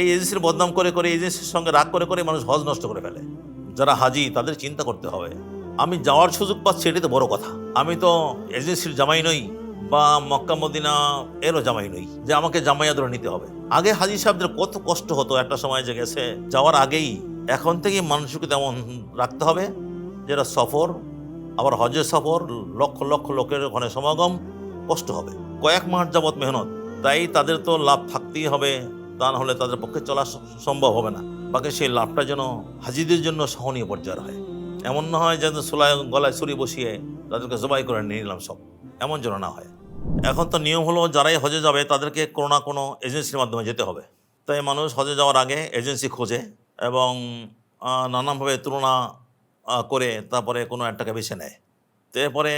এই এজেন্সির বদনাম করে করে এজেন্সির সঙ্গে রাগ করে করে মানুষ হজ নষ্ট করে ফেলে। যারা হাজি, তাদের চিন্তা করতে হবে। আমি যাওয়ার সুযোগ পাচ্ছি, এটাই তো বড় কথা। আমি তো এজেন্সির জামাই নই বা মক্কা, মদিনা এরও জামাই নই, যে আমাকে জামাইয়া ধরে নিতে হবে। আগে হাজি সাহেবদের কত কষ্ট হতো একটা সময় যে গেছে। যাওয়ার আগেই, এখন থেকে মানুষকে তেমন রাখতে হবে, যেটা সফর, আবার হজের সফর, লক্ষ লক্ষ লোকের ওখানে সমাগম, কষ্ট হবে। কয়েক মাস যাবৎ মেহনত, তাই তাদের তো লাভ থাকতেই হবে। তা না হলে তাদের পক্ষে চলা সম্ভব হবে না। বাকি সেই লাভটা যেন হাজিদের জন্য সহনীয় পর্যায়ের হয়। এমন না হয় যেন সোলায়, গলায় ছুরি বসিয়ে তাদেরকে জবাই করে নিয়ে নিলাম সব। এমন যেন না হয়। এখন তো নিয়ম হলো যারাই হজে যাবে তাদেরকে কোনো না কোনো এজেন্সির মাধ্যমে যেতে হবে। তাই মানুষ হজে যাওয়ার আগে এজেন্সি খোঁজে এবং নানানভাবে তুলনা করে তারপরে কোনো একটাকে বেছে নেয়। তো এরপরে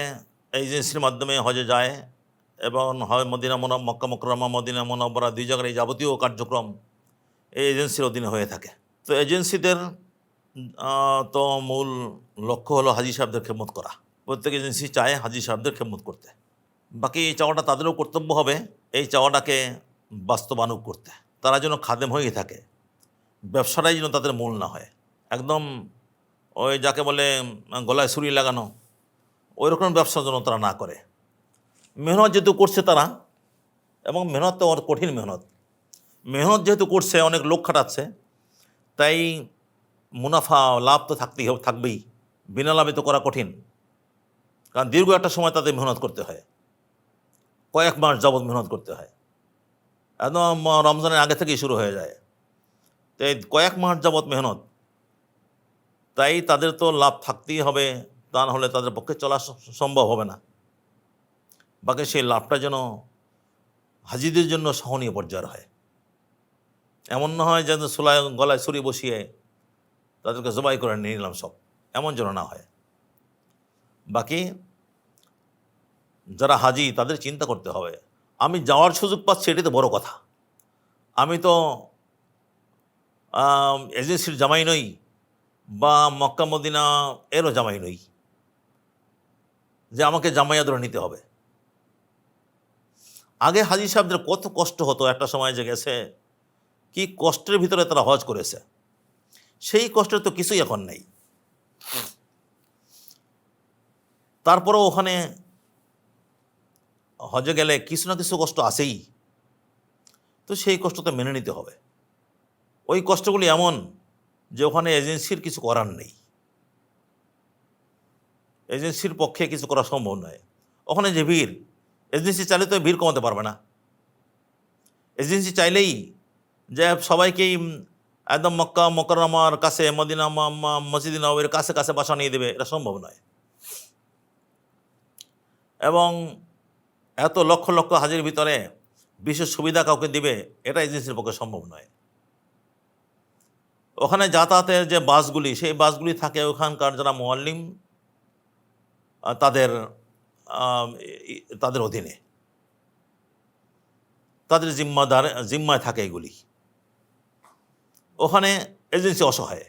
এজেন্সির মাধ্যমে হজে যায় এবং হয় মদিনা মনা মক্কা মকরমা, মদিনা মনবরা দুই জায়গার এই যাবতীয় কার্যক্রম এই এজেন্সির অধীনে হয়ে থাকে। তো এজেন্সিদের তো মূল লক্ষ্য হলো হাজি সাহেবদের খেদমত করা। প্রত্যেক এজেন্সি চায় হাজি সাহেবদের খেদমত করতে। বাকি এই চাওয়াটা তাদেরও কর্তব্য হবে, এই চাওয়াটাকে বাস্তবানুক করতে। তারা যেন খাদেম হয়ে থাকে। ব্যবসাটাই যেন তাদের মূল না হয়। একদম ওই যাকে বলে গলায় ছুরি লাগানো ওই রকম ব্যবসা যেন তারা না করে। মেহনত যেহেতু করছে তারা, এবং মেহনত তো ওর কঠিন মেহনত। মেহনত যেহেতু করছে, অনেক লোক খাটাচ্ছে, তাই মুনাফা লাভ তো থাকতেই হবে, থাকবেই। বিনা লাভে তো করা কঠিন। কারণ দীর্ঘ একটা সময় তাদের মেহনত করতে হয়। কয়েক মাস যাবৎ মেহনত করতে হয়। একদম রমজানের আগে থেকেই শুরু হয়ে যায়। তাই কয়েক মাস যাবৎ মেহনত, তাই তাদের তো লাভ থাকতেই হবে, তা না হলে তাদের পক্ষে চলা সম্ভব হবে না। বাকি সেই লাভটা যেন হাজিদের জন্য সহনীয় পর্যায়ের হয়। এমন না হয় যেন সোলায় গলায় ছুরি বসিয়ে তাদেরকে জবাই করে নিয়ে নিলাম সব। এমন যেন না হয়। বাকি যারা হাজি, তাদের চিন্তা করতে হবে। আমি যাওয়ার সুযোগ পাচ্ছি, এটাই তো বড় কথা। আমি তো এজেন্সির জামাই নই বা মক্কা, মদিনা, এরও জামাই নই। যে আমাকে জামাইয়া ধরে নিতে হবে। আগে হাজি সাহেবদের কত কষ্ট হতো একটা সময় যে গেছে, কি কষ্টের ভিতরে তারা হজ করেছে। সেই কষ্টের তো কিছুই এখন নেই। তারপরেও ওখানে হজে গেলে কিছু না কিছু কষ্ট আসেই তো সেই কষ্ট তো মেনে নিতে হবে। ওই কষ্টগুলি এমন যে ওখানে এজেন্সির কিছু করার নেই। এজেন্সির পক্ষে কিছু করা সম্ভব নয়। ওখানে যে ভিড় এজেন্সি চাইলে তো ভিড় কমাতে পারবে না। এজেন্সি চাইলেই যে সবাইকেই একদম মক্কা মকরমার কাছে, মদিনা মসজিদ নবীর কাছে কাছে বাসা নিয়ে দেবে, এটা সম্ভব নয়। এবং এত লক্ষ লক্ষ হাজির ভিতরে বিশেষ সুবিধা কাউকে দিবে, এটা এজেন্সির পক্ষে সম্ভব নয়। ওখানে যাতায়াতের যে বাসগুলি, সেই বাসগুলি থাকে ওখানকার যারা মোয়াল্লিম তাদের তাদের অধীনে। তাদের জিম্মাদার জিম্মায় থাকে এগুলি। ওখানে এজেন্সি অসহায়।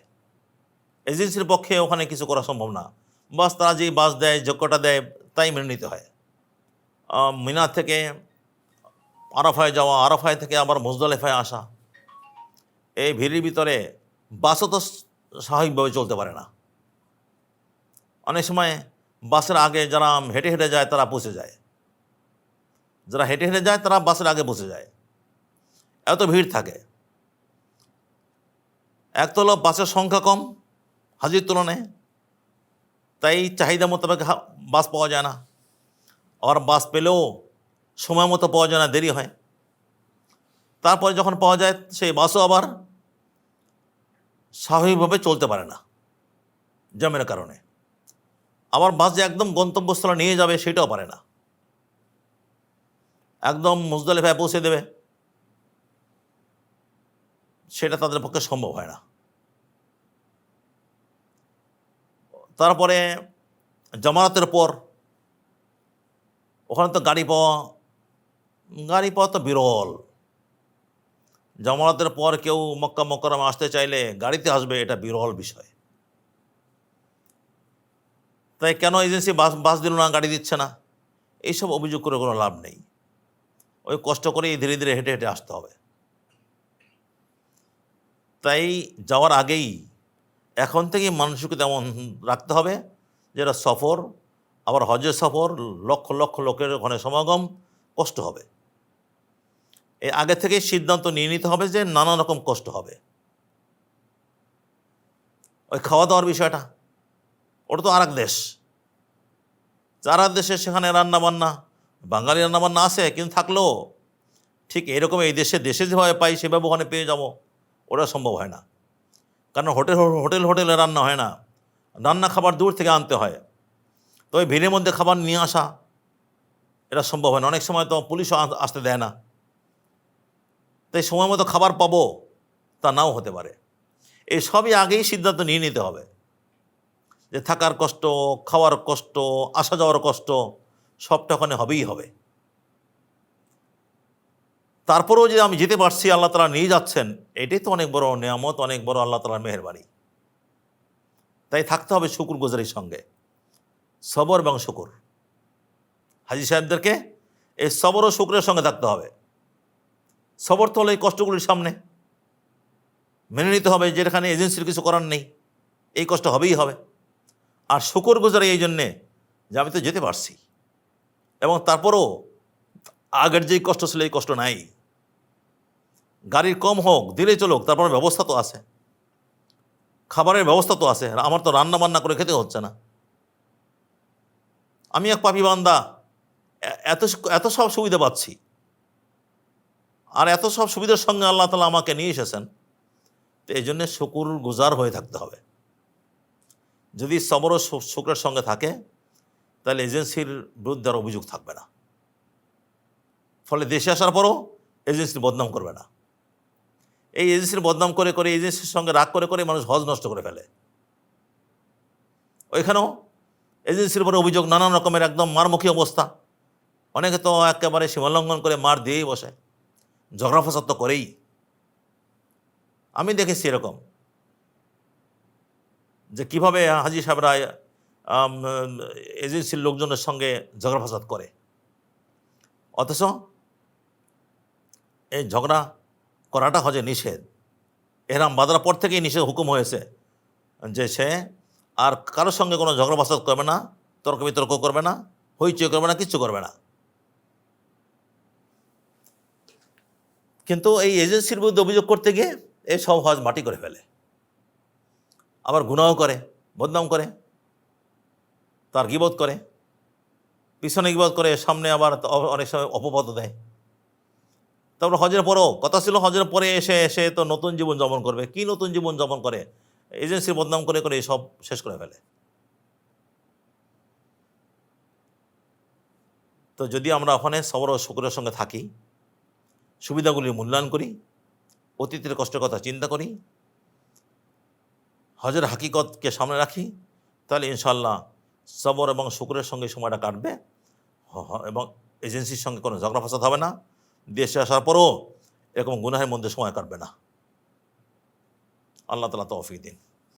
এজেন্সির পক্ষে ওখানে কিছু করা সম্ভব না। বাস তারা যেই বাস দেয় যোগ্যটা দেয় তাই মেনে নিতে হয়। আহ, মিনা থেকে আরাফায় যাওয়া আরাফায় থেকে আবার মুজদালেফায় আসা। এই ভিড়ের ভিতরে বাসও তো স্বাভাবিকভাবে চলতে পারে না। অনেক সময় বাসের আগে যারা হেঁটে হেঁটে যায়, তারা পৌঁছে যায়। যারা হেঁটে হেঁটে যায়, তারা বাসের আগে বসে যায়। এত ভিড় থাকে। এক তো হলো বাসের সংখ্যা কম হাজির তুলনায়, তাই চাহিদা মোতাবেক বাস পাওয়া যায় না। আর বাস পেলেও সময় মতো পাওয়া যায় না, দেরি হয়। তারপরে যখন পাওয়া যায়, সেই বাসও আবার স্বাভাবিকভাবে চলতে পারে না, জ্যামের কারণে। আবার বাস যে একদম গন্তব্যস্থলে নিয়ে যাবে সেটাও পারে না। একদম মুজদালিফায় পৌঁছে দেবে। সেটা তাদের পক্ষে সম্ভব হয় না। তারপরে জামানতের পর ওখানে তো গাড়ি পাওয়া গাড়ি পাওয়া তো বিরল। জামানতের পর কেউ মক্কা মক্করমে আসতে চাইলে গাড়িতে আসবে, এটা বিরল বিষয়। তাই কেন এজেন্সি বাস বাস দিল না, গাড়ি দিচ্ছে না? এইসব অভিযোগ করে কোনো লাভ নেই। ওই কষ্ট করেই ধীরে ধীরে হেঁটে হেঁটে আসতে হবে। তাই যাওয়ার আগেই এখন থেকেই মানুষকে তেমন রাখতে হবে যেটা সফর, আবার হজের সফর, লক্ষ লক্ষ লোকের ওখানে সমাগম, কষ্ট হবে। এই আগে থেকেই সিদ্ধান্ত নিয়ে নিতে হবে যে নানা রকম কষ্ট হবে। ওই খাওয়া দাওয়ার বিষয়টা ওটা তো আর দেশ। যারা দেশে সেখানে রান্না বান্না বাঙালি রান্নাবান্না আছে, কিন্তু থাকলেও ঠিক এরকম এই দেশে দেশে যেভাবে পাই সেভাবে ওখানে পেয়ে যাব, ওটা সম্ভব হয় না। কারণ হোটেল হোটেল, হোটেলে রান্না হয় না। রান্না খাবার দূর থেকে আনতে হয়। তবে ভিড়ের মধ্যে খাবার নিয়ে আসা, এটা সম্ভব হয় না। অনেক সময় তো পুলিশও আসতে দেয় না। তাই সময় মতো খাবার পাবো, তা নাও হতে পারে। এই সবই আগেই সিদ্ধান্ত নিয়ে নিতে হবে। যে থাকার কষ্ট, খাওয়ার কষ্ট, আসা যাওয়ার কষ্ট, সবটা ওখানে হবেই হবে। তারপরেও যে আমি যেতে পারছি, আল্লাহ তালা নিয়ে যাচ্ছেন, এটাই তো অনেক বড় নিয়ামত, অনেক বড় আল্লাহ তালার মেহরবানি। তাই থাকতে হবে শুকুর গুজারির সঙ্গে। সবর এবং শুকুর। হাজি সাহেবদেরকে এই সবর ও শুকুরের সঙ্গে থাকতে হবে। সবর তো হলো এই কষ্টগুলির সামনে। মেনে নিতে হবে যেখানে এজেন্সির কিছু করার নেই। এই কষ্ট হবেই হবে। আর শুকুর গুজারি এই জন্যে যে আমি তো যেতে পারছি। এবং তারপরও আগের যেই কষ্ট ছিল, এই কষ্ট নাই। গাড়ির কম হোক, দিলে চলুক, তারপর ব্যবস্থা তো আছে। খাবারের ব্যবস্থা তো আছে আমার তো রান্না বান্না করে খেতে হচ্ছে না। আমি এক পাপি বান্দা এত এত সব সুবিধা পাচ্ছি। আর এত সব সুবিধার সঙ্গে আল্লাহ তালা আমাকে নিয়ে এসেছেন। তো এই জন্যে শুকুর গুজার হয়ে থাকতে হবে। যদি শু- শুক্রের সঙ্গে থাকে, তাহলে এজেন্সির বিরুদ্ধে আর অভিযোগ থাকবে না। ফলে দেশে আসার পরও এজেন্সির বদনাম করবে না। এই এজেন্সির বদনাম করে করে এজেন্সির সঙ্গে রাগ করে করে মানুষ হজ নষ্ট করে ফেলে। ওইখানেও এজেন্সির উপরে অভিযোগ নানান রকমের একদম মারমুখী অবস্থা। অনেকে তো একেবারে সীমালঙ্ঘন করে মার দিয়েই বসে। ঝগড়া ফসাদ তো করেই। আমি দেখেছি এরকম। যে কীভাবে হাজি সাহেবরা এজেন্সির লোকজনের সঙ্গে ঝগড়া ফসাদ করে। অথচ এই ঝগড়া করাটা হজে নিষেধ। এরাম বাঁধার পর থেকেই নিষেধ হুকুম হয়েছে যে সে আর কারোর সঙ্গে কোনো ঝগড়া ফাসাদ করবে না, তর্ক বিতর্ক করবে না, হইচই করবে না, কিচ্ছু করবে না। কিন্তু এই এজেন্সির বিরুদ্ধে অভিযোগ করতে গিয়ে এই সব হজ মাটি করে ফেলে। আবার গুনাহ করে, বদনাম করে, তার গিবত করে, পিছনে গিবত করে, সামনে আবার অনেক সময় অপবাদ দেয়। তারপর হজের পরেও, কথা ছিল হজের পরে এসে এসে তো নতুন জীবন যাপন করবে। কি নতুন জীবন যাপন করে? এজেন্সির বদনাম করে করে সব শেষ করে ফেলে। তো যদি আমরা ওখানে সবর ও শুক্রের সঙ্গে থাকি সুবিধাগুলির মূল্যায়ন করি, অতীতের কষ্টের কথা চিন্তা করি হজের হাকিকতকে সামনে রাখি, তাহলে ইনশাল্লাহ সবর এবং শুক্রের সঙ্গে সময়টা কাটবে। হ- হ- এবং এজেন্সির সঙ্গে কোনো ঝগড়া ফাসাদ হবে না। দেশে আসার পরও এরকম গুনাহের মধ্যে সময় কাটবে না। আল্লাহ তালা তৌফিক দিন।